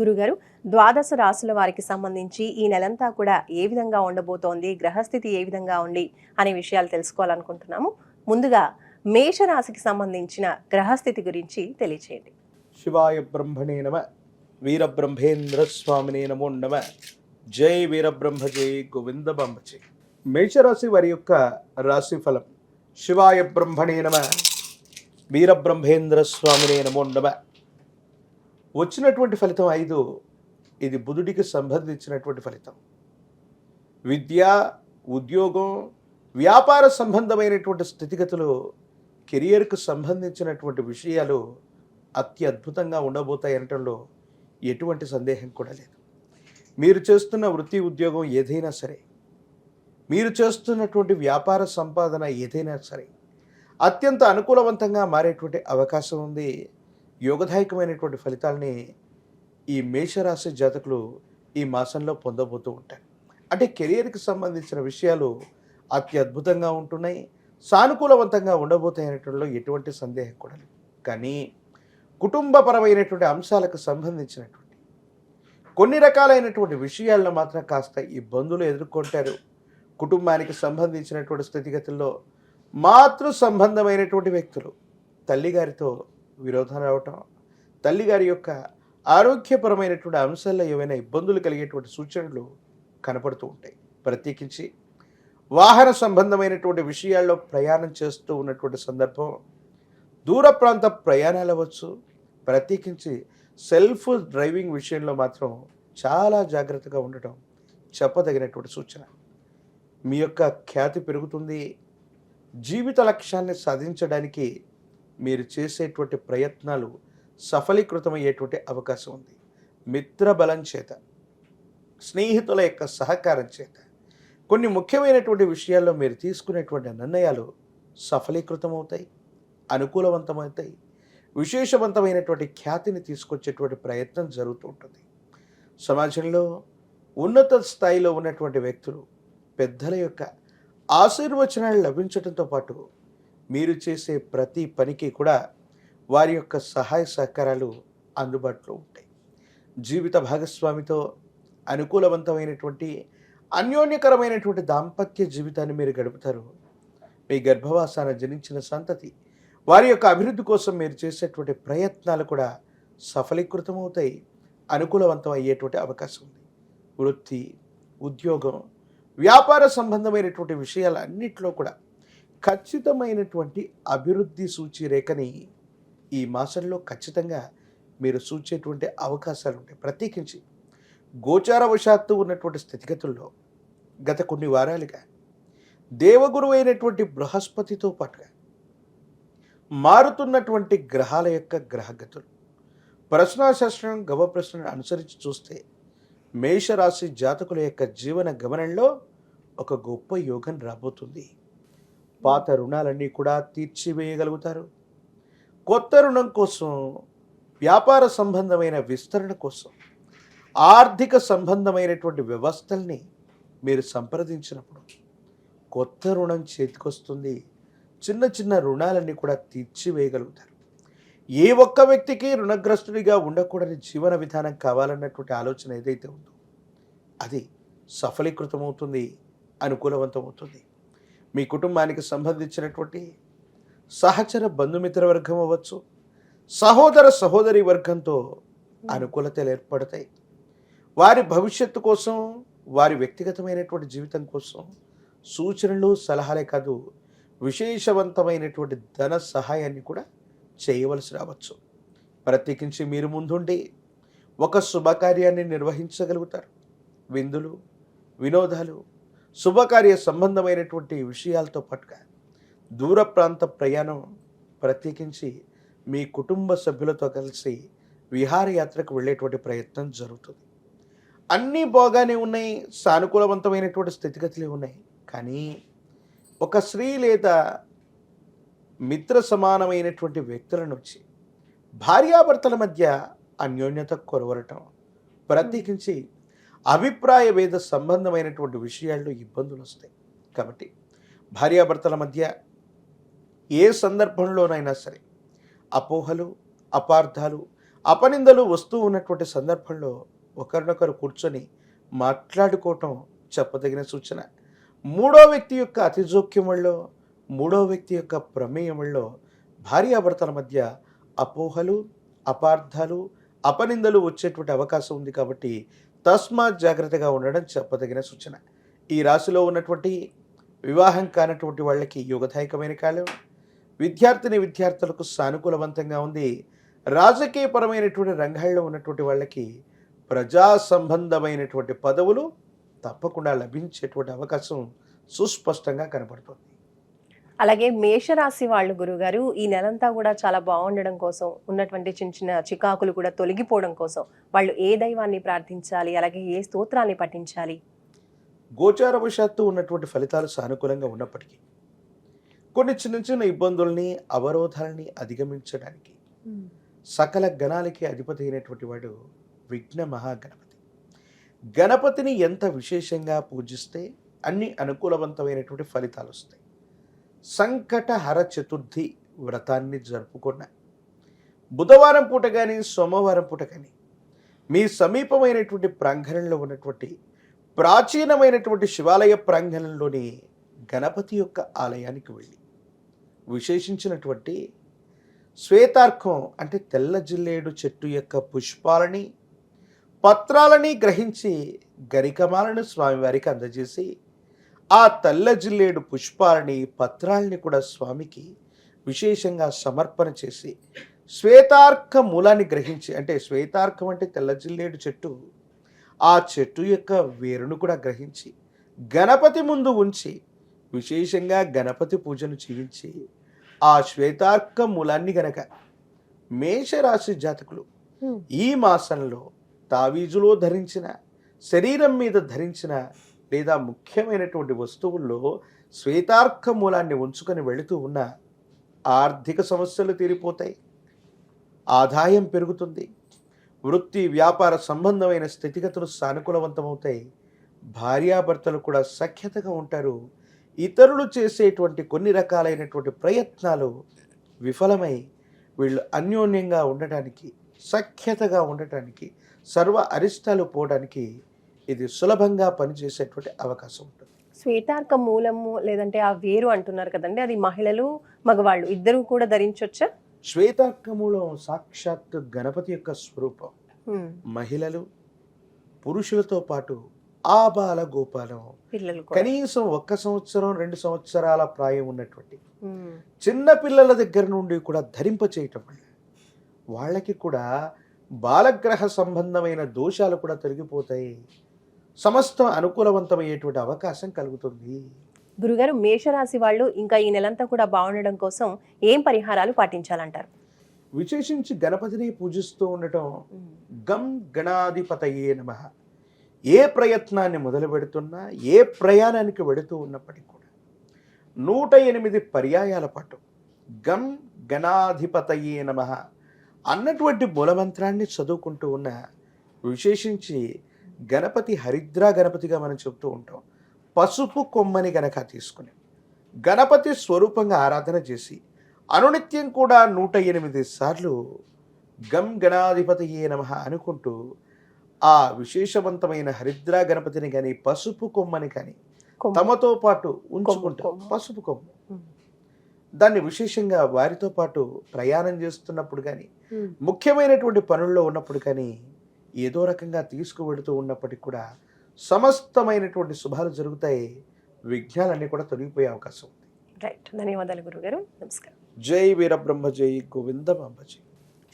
గురుగారు ద్వాదశ రాసుల వారికి సంబంధించి ఈ నెలంతా కూడా ఏ విధంగా ఉండబోతోంది గ్రహస్థితి ఏ విధంగా ఉంది అనే విషయాలు తెలుసుకోవాలనుకుంటున్నాము. ముందుగా మేషరాశికి సంబంధించిన గ్రహస్థితి గురించి తెలియచేయండి. శివాయ బ్రహ్మణే నమ వీరబ్రహ్మేంద్ర స్వామినే నమో నమ జై వీరబ్రహ్మ జై గోవింద బంబజీ. మేషరాశి వారి యొక్క రాశి ఫలం శివాయ బ్రహ్మణే నమ వీరబ్రహ్మేంద్ర స్వామినే నమో నమ. వచ్చినటువంటి ఫలితం ఐదు. ఇది బుధుడికి సంబంధించినటువంటి ఫలితం. విద్య ఉద్యోగం వ్యాపార సంబంధమైనటువంటి స్థితిగతులు కెరియర్కు సంబంధించినటువంటి విషయాలు అత్యద్భుతంగా ఉండబోతాయి అనటంలో ఎటువంటి సందేహం కూడా లేదు. మీరు చేస్తున్న వృత్తి ఉద్యోగం ఏదైనా సరే మీరు చేస్తున్నటువంటి వ్యాపార సంపాదన ఏదైనా సరే అత్యంత అనుకూలవంతంగా మారేటువంటి అవకాశం ఉంది. యోగదాయకమైనటువంటి ఫలితాలని ఈ మేషరాశి జాతకులు ఈ మాసంలో పొందబోతూ ఉంటారు. అంటే కెరియర్కి సంబంధించిన విషయాలు అత్యద్భుతంగా ఉంటున్నాయి. సానుకూలవంతంగా ఉండబోతాయనేటంలో ఎటువంటి సందేహం కూడా లేదు. కానీ కుటుంబపరమైనటువంటి అంశాలకు సంబంధించినటువంటి కొన్ని రకాలైనటువంటి విషయాలను మాత్రం కాస్త ఇబ్బందులు ఎదుర్కొంటారు. కుటుంబానికి సంబంధించినటువంటి స్థితిగతుల్లో మాతృ సంబంధమైనటువంటి వ్యక్తులు తల్లిగారితో విరోధం రావటం తల్లిగారి యొక్క ఆరోగ్యపరమైనటువంటి అంశాల్లో ఏవైనా ఇబ్బందులు కలిగేటువంటి సూచనలు కనపడుతూ ఉంటాయి. ప్రత్యేకించి వాహన సంబంధమైనటువంటి విషయాల్లో ప్రయాణం చేస్తూ ఉన్నటువంటి సందర్భం దూర ప్రాంత ప్రయాణాలు అవ్వచ్చు. ప్రత్యేకించి సెల్ఫ్ డ్రైవింగ్ విషయంలో మాత్రం చాలా జాగ్రత్తగా ఉండటం చెప్పదగినటువంటి సూచన. మీ యొక్క ఖ్యాతి పెరుగుతుంది. జీవిత లక్ష్యాన్ని సాధించడానికి మీరు చేసేటువంటి ప్రయత్నాలు సఫలీకృతమయ్యేటువంటి అవకాశం ఉంది. మిత్ర బలం చేత స్నేహితుల యొక్క సహకారం చేత. కొన్ని ముఖ్యమైనటువంటి విషయాల్లో మీరు తీసుకునేటువంటి నిర్ణయాలు సఫలీకృతమవుతాయి అనుకూలవంతమవుతాయి. విశేషవంతమైనటువంటి ఖ్యాతిని తీసుకొచ్చేటువంటి ప్రయత్నం జరుగుతూ ఉంటుంది. సమాజంలో ఉన్నత స్థాయిలో ఉన్నటువంటి వ్యక్తులు పెద్దల యొక్క ఆశీర్వచనాలు లభించడంతో పాటు మీరు చేసే ప్రతి పనికి కూడా వారి యొక్క సహాయ సహకారాలు అందుబాటులో ఉంటాయి. జీవిత భాగస్వామితో అనుకూలవంతమైనటువంటి అన్యోన్యకరమైనటువంటి దాంపత్య జీవితాన్ని మీరు గడుపుతారు. మీ గర్భవాసాన జనించిన సంతతి వారి యొక్క అభివృద్ధి కోసం మీరు చేసేటువంటి ప్రయత్నాలు కూడా సఫలీకృతమవుతాయి. అనుకూలవంతం అయ్యేటువంటి అవకాశం ఉంది. వృత్తి ఉద్యోగం వ్యాపార సంబంధమైనటువంటి విషయాలన్నింటిలో కూడా ఖచ్చితమైనటువంటి అభివృద్ధి సూచిరేఖని ఈ మాసంలో ఖచ్చితంగా మీరు సూచేటువంటి అవకాశాలు ఉంటాయి. ప్రత్యేకించి గోచారవశాత్తు ఉన్నటువంటి స్థితిగతుల్లో గత కొన్ని వారాలుగా దేవగురు అయినటువంటి బృహస్పతితో పాటుగా మారుతున్నటువంటి గ్రహాల యొక్క గ్రహగతులు. ప్రశ్నాశాస్త్రం గవ ప్రశ్నను అనుసరించి చూస్తే మేషరాశి జాతకుల యొక్క జీవన గమనంలో ఒక గొప్ప యోగం రాబోతుంది. పాత రుణాలన్నీ కూడా తీర్చివేయగలుగుతారు. కొత్త రుణం కోసం వ్యాపార సంబంధమైన విస్తరణ కోసం ఆర్థిక సంబంధమైనటువంటి వ్యవస్థల్ని మీరు సంప్రదించినప్పుడు కొత్త రుణం చేతికొస్తుంది. చిన్న చిన్న రుణాలన్నీ కూడా తీర్చివేయగలుగుతారు. ఏ ఒక్క వ్యక్తికి రుణగ్రస్తుడిగా ఉండకూడని జీవన విధానం కావాలన్నటువంటి ఆలోచన ఏదైతే ఉందో అది సఫలీకృతమవుతుంది అనుకూలవంతమవుతుంది. మీ కుటుంబానికి సంబంధించినటువంటి సహచర బంధుమిత్ర వర్గం అవ్వచ్చు సహోదర సహోదరి వర్గంతో అనుకూలతలు ఏర్పడతాయి. వారి భవిష్యత్తు కోసం వారి వ్యక్తిగతమైనటువంటి జీవితం కోసం సూచనలు సలహాలే కాదు విశేషవంతమైనటువంటి ధన సహాయాన్ని కూడా చేయవలసి రావచ్చు. ప్రత్యేకించి మీరు ముందుండి ఒక శుభకార్యాన్ని నిర్వహించగలుగుతారు. విందులు వినోదాలు శుభకార్య సంబంధమైనటువంటి విషయాలతో పాటుగా దూర ప్రాంత ప్రయాణం ప్రత్యేకించి మీ కుటుంబ సభ్యులతో కలిసి విహారయాత్రకు వెళ్ళేటువంటి ప్రయత్నం జరుగుతుంది. అన్నీ బాగానే ఉన్నాయి సానుకూలవంతమైనటువంటి స్థితిగతులు ఉన్నాయి. కానీ ఒక స్త్రీ లేదా మిత్ర సమానమైనటువంటి వ్యక్తుల నుంచి భార్యాభర్తల మధ్య అన్యోన్యత కొరవరటం ప్రత్యేకించి అభిప్రాయ భేద సంబంధమైనటువంటి విషయాల్లో ఇబ్బందులు వస్తాయి. కాబట్టి భార్యాభర్తల మధ్య ఏ సందర్భంలోనైనా సరే అపోహలు అపార్థాలు అపనిందలు వస్తూ ఉన్నటువంటి సందర్భంలో ఒకరినొకరు కూర్చొని మాట్లాడుకోవటం చెప్పదగిన సూచన. మూడో వ్యక్తి యొక్క అతి జోక్యం వల్ల మూడో వ్యక్తి యొక్క ప్రమేయం వల్ల భార్యాభర్తల మధ్య అపోహలు అపార్థాలు అపనిందలు వచ్చేటువంటి అవకాశం ఉంది కాబట్టి తస్మాత్ జాగ్రత్తగా ఉండడం చెప్పదగిన సూచన. ఈ రాశిలో ఉన్నటువంటి వివాహం కానటువంటి వాళ్ళకి యోగదాయకమైన కాలం. విద్యార్థిని విద్యార్థులకు సానుకూలవంతంగా ఉంది. రాజకీయపరమైనటువంటి రంగాల్లో ఉన్నటువంటి వాళ్ళకి ప్రజా సంబంధమైనటువంటి పదవులు తప్పకుండా లభించేటువంటి అవకాశం సుస్పష్టంగా కనబడుతుంది. అలాగే మేషరాశి వాళ్ళు గురుగారు ఈ నెలంతా కూడా చాలా బాగుండడం కోసం ఉన్నటువంటి చిన్న చిన్న చికాకులు కూడా తొలగిపోవడం కోసం వాళ్ళు ఏ దైవాన్ని ప్రార్థించాలి అలాగే ఏ స్తోత్రాన్ని పఠించాలి? గోచారవశాత్తు ఉన్నటువంటి ఫలితాలు సానుకూలంగా ఉన్నప్పటికీ కొన్ని చిన్న చిన్న ఇబ్బందుల్ని అవరోధాలని అధిగమించడానికి సకల గణాలకి అధిపతి అయినటువంటి వాడు విఘ్న మహాగణపతి. గణపతిని ఎంత విశేషంగా పూజిస్తే అన్ని అనుకూలవంతమైనటువంటి ఫలితాలు వస్తాయి సంకటహర చతుర్థి వ్రతాన్ని జరుపుకున్న బుధవారం పూట కానీ సోమవారం పూట కానీ మీ సమీపమైనటువంటి ప్రాంగణంలో ఉన్నటువంటి ప్రాచీనమైనటువంటి శివాలయ ప్రాంగణంలోని గణపతి యొక్క ఆలయానికి వెళ్ళి విశేషించినటువంటి శ్వేతార్కం అంటే తెల్ల జిల్లేడు చెట్టు యొక్క పుష్పాలని పత్రాలని గ్రహించి గరికమాలను స్వామివారికి అందజేసి ఆ తెల్ల జిల్లేడు పుష్పాలని పత్రాలని కూడా స్వామికి విశేషంగా సమర్పణ చేసి శ్వేతార్క మూలాన్ని గ్రహించి అంటే శ్వేతార్కం అంటే తెల్ల జిల్లేడు చెట్టు ఆ చెట్టు యొక్క వేరును కూడా గ్రహించి గణపతి ముందు ఉంచి విశేషంగా గణపతి పూజను చేయించి ఆ శ్వేతార్క మూలాన్ని గనక మేషరాశి జాతకులు ఈ మాసంలో తావీజులో ధరించిన శరీరం మీద ధరించిన లేదా ముఖ్యమైనటువంటి వస్తువుల్లో శ్వేతార్క మూలాన్ని ఉంచుకొని వెళుతూ ఉన్న ఆర్థిక సమస్యలు తీరిపోతాయి. ఆదాయం పెరుగుతుంది. వృత్తి వ్యాపార సంబంధమైన స్థితిగతులు సానుకూలవంతమవుతాయి. భార్యాభర్తలు కూడా సఖ్యతగా ఉంటారు. ఇతరులు చేసేటువంటి కొన్ని రకాలైనటువంటి ప్రయత్నాలు విఫలమై వీళ్ళు అన్యోన్యంగా ఉండటానికి సఖ్యతగా ఉండటానికి సర్వ అరిష్టాలు పోవడానికి ఇది సులభంగా పనిచేసేటువంటి అవకాశం ఉంటుంది. శ్వేతార్క మూలము లేదంటే ఆ వేరు అంటున్నారు కదండి అది మహిళలు మగవాళ్ళు ఇద్దరు కూడా ధరించవచ్చా శ్వేతార్కములో సాక్షాత్ గణపతి యొక్క స్వరూపం. మహిళలు పురుషులతో పాటు ఆబాల గోపాలం పిల్లలు కూడా. కనీసం ఒక్క సంవత్సరం రెండు సంవత్సరాల ప్రాయం ఉన్నటువంటి. చిన్న పిల్లల దగ్గర నుండి కూడా ధరింప చేయటం వల్ల వాళ్ళకి కూడా బాలగ్రహ సంబంధమైన దోషాలు కూడా తొలగిపోతాయి. సమస్తం అనుకూలవంతమయ్యేటువంటి అవకాశం కలుగుతుంది. గురుగారు మేషరాశి వాళ్ళు ఇంకా ఈ నెలంతా కూడా బాగుండడం కోసం ఏం పరిహారాలు పాటించాలంటారు? విశేషించి గణపతిని పూజిస్తూ ఉండటం గం గణాధిపతయే నమ. ఏ ప్రయత్నాన్ని మొదలు పెడుతున్నా ఏ ప్రయాణానికి వెడుతూ ఉన్నప్పటికీ కూడా నూట ఎనిమిది పర్యాయాల పాటు గం గణాధిపతయే నమ అన్నటువంటి మూలమంత్రాన్ని చదువుకుంటూ ఉన్న విశేషించి గణపతి హరిద్రా గణపతిగా మనం చెప్తూ ఉంటాం పసుపు కొమ్మని గనక తీసుకుని గణపతి స్వరూపంగా ఆరాధన చేసి అనునిత్యం కూడా నూట ఎనిమిది సార్లు గం గణాధిపతియే నమ అనుకుంటూ ఆ విశేషవంతమైన హరిద్రా గణపతిని కానీ పసుపు కొమ్మని కానీ. తమతో పాటు ఉంచుకుంటారు కొమ్ము. పసుపు కొమ్ము. దాన్ని విశేషంగా వారితో పాటు ప్రయాణం చేస్తున్నప్పుడు కానీ. ముఖ్యమైనటువంటి పనుల్లో ఉన్నప్పుడు కానీ ఏదో రకంగా తీసుకువెడుతూ ఉన్నప్పటికీ కూడా సమస్తమైనటువంటి శుభాలు జరుగుతాయి. విఘ్నాలన్నీ కూడా తొలగిపోయే అవకాశం ఉంది. రైట్ ధన్యవాదాలు గురుగారు. నమస్కారం. జై వీరబ్రహ్మ జై గోవిందమాంబ జై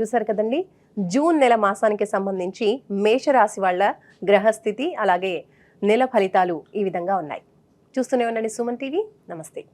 చూసారు కదండి? జూన్ నెల మాసానికి సంబంధించి మేషరాశి వాళ్ళ గ్రహస్థితి అలాగే నెల ఫలితాలు ఈ విధంగా ఉన్నాయి. చూస్తూనే ఉండండి సుమన్ టీవీ. నమస్తే.